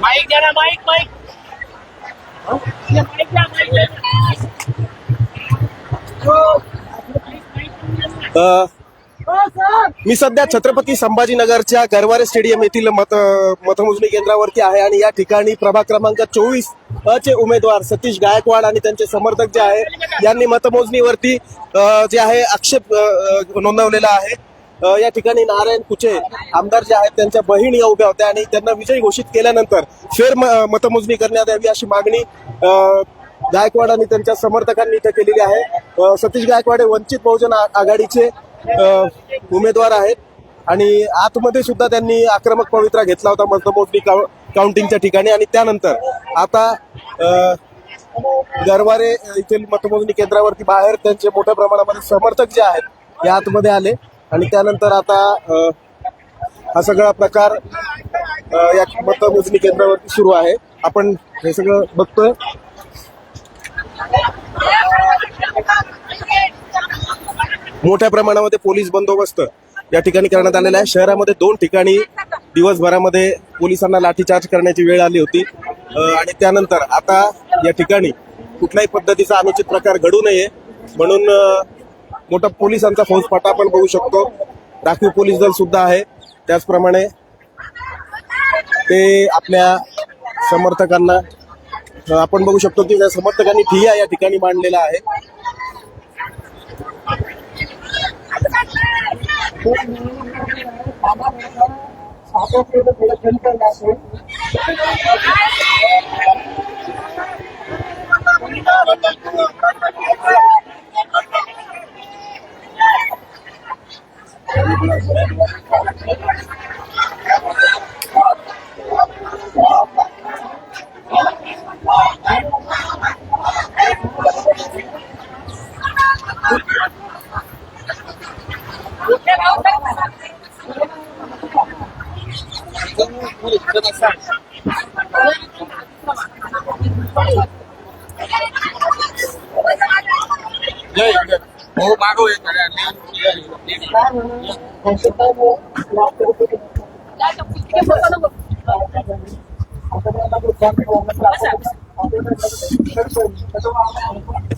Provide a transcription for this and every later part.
Mic द्या ना mike mike. Mike द्या माईक द्या. अ, मी सध्या छत्रपती संभाजीनगरच्या गरवारे स्टेडियम येथील मत मतमोजणी केंद्रावरती आहे आणि या ठिकाणी प्रभाग क्रमांक चोवीस अ चे उमेदवार सतीश गायकवाड आणि त्यांचे समर्थक जे आहे यांनी मतमोजणीवरती जे आहे आक्षेप नोंदवलेला आहे. या ठिकाणी नारायण कुचे आमदार जे आहेत त्यांच्या बहीण या उभ्या होत्या आणि त्यांना विजयी घोषित केल्यानंतर फेर म- मतमोजणी करण्यात यावी अशी मागणी गायकवाड आणि त्यांच्या समर्थकांनी इथे केलेली आहे. सतीश गायकवाड हे वंचित बहुजन आघाडीचे उमेदवार आहेत आणि आतमध्ये सुद्धा त्यांनी आक्रमक पवित्रा घेतला होता मतमोजणी काउंटिंगच्या ठिकाणी आणि त्यानंतर आता गरवारे येथील मतमोजणी केंद्रावरती बाहेर त्यांचे मोठ्या प्रमाणामध्ये समर्थक जे आहेत ते आतमध्ये आले. आणि त्यानंतर आता हा सगळा प्रकार या मतमोजणी केंद्रावरती सुरू आहे. आपण हे सगळं बघतोय मोठ्या प्रमाणामध्ये पोलीस बंदोबस्त या ठिकाणी करण्यात आलेला आहे. शहरामध्ये दोन ठिकाणी दिवसभरामध्ये पोलिसांना लाठीचार्ज करण्याची वेळ आली होती. आणि त्यानंतर आता या ठिकाणी कुठल्याही पद्धतीचा अनुचित प्रकार घडू नये म्हणून मोठा पोलिसांचा फौजफाटा आपण बघू शकतो. राखीव पोलीस दल सुद्धा आहे. त्याचप्रमाणे ते आपल्या समर्थकांना आपण बघू शकतो की त्या समर्थकांनी ठिया या ठिकाणी मांडलेला आहे. હું મારું એક Gracias.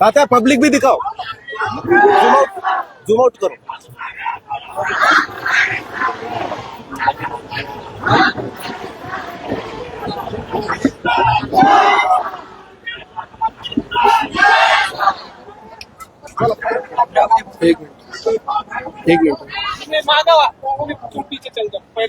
मागव आता पब्लिक भी दिखाओ। जूम आउट जूम आउट करो। एक मिनिट एक मिनिट। पीछे चल जाओ पैर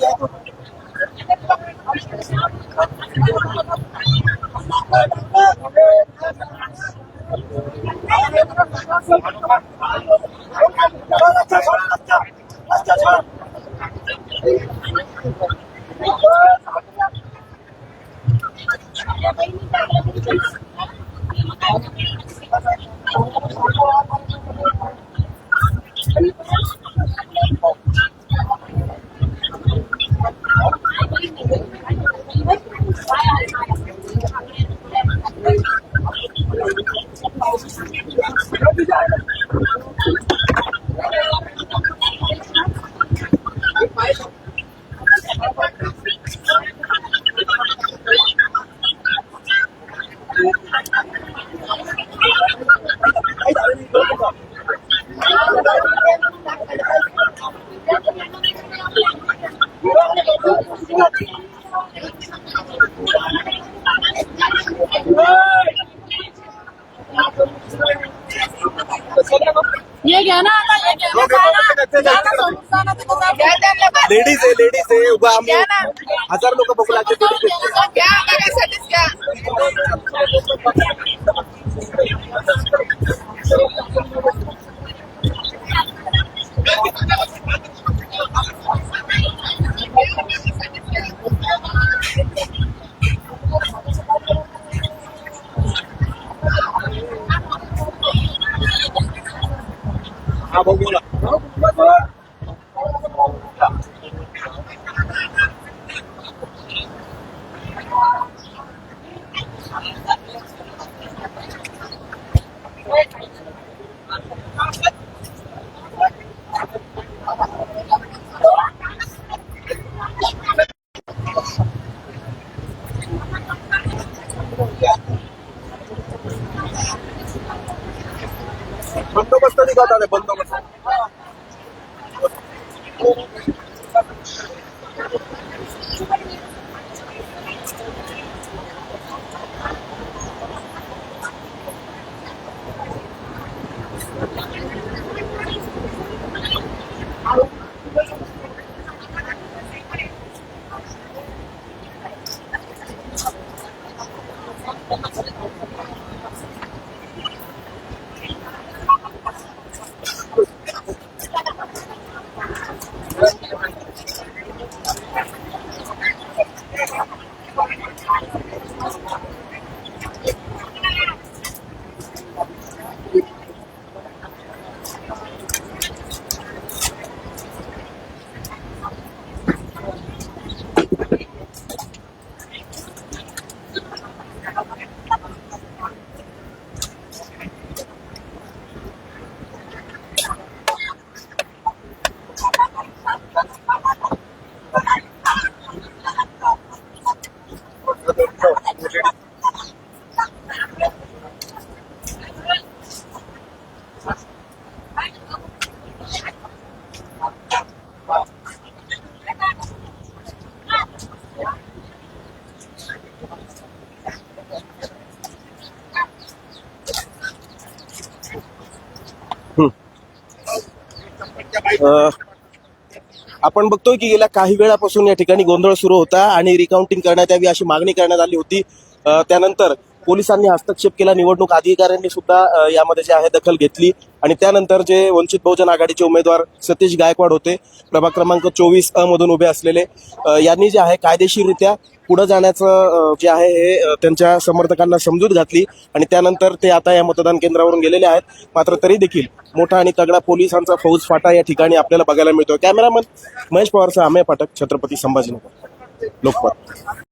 何? घ्या ना आता ये घ्या ना, जा ना. जा ना, सोडून जा ना, तिथं जा. घ्या त्यांना पण. लेडीज आहे लेडीज आहे उभा आम्ही घ्या ना. हजार लोक बघू आहे. घ्या घ्या बंदोबस्त निघत आले बंदोबस्त आपण बघतोय की गेल्या काही वेळापासून या ठिकाणी गोंधळ सुरू होता आणि रिकाउंटिंग करण्यात यावी अशी मागणी करण्यात आली होती. त्यानंतर पोलिसांनी हस्तक्षेप केला. निवडणूक अधिकाऱ्यांनी सुद्धा यामध्ये जे आहे दखल घेतली. आणि त्यानंतर जे वंचित बहुजन आघाडीचे उमेदवार सतीश गायकवाड होते प्रभाग क्रमांक चोवीस अ मधून उभे असलेले यांनी जे आहे कायदेशीररित्या पुढे जाण्याचं जे आहे हे त्यांच्या समर्थकांना समजूत घातली. आणि त्यानंतर ते आता या मतदान केंद्रावरून गेलेले आहेत. मात्र तरी देखील मोठा आणि तगडा पोलिसांचा फौज फाटा या ठिकाणी आपल्याला बघायला मिळतो कॅमेरामन महेश पवारचा अमेय पाठक छत्रपती संभाजीनगर लोकमत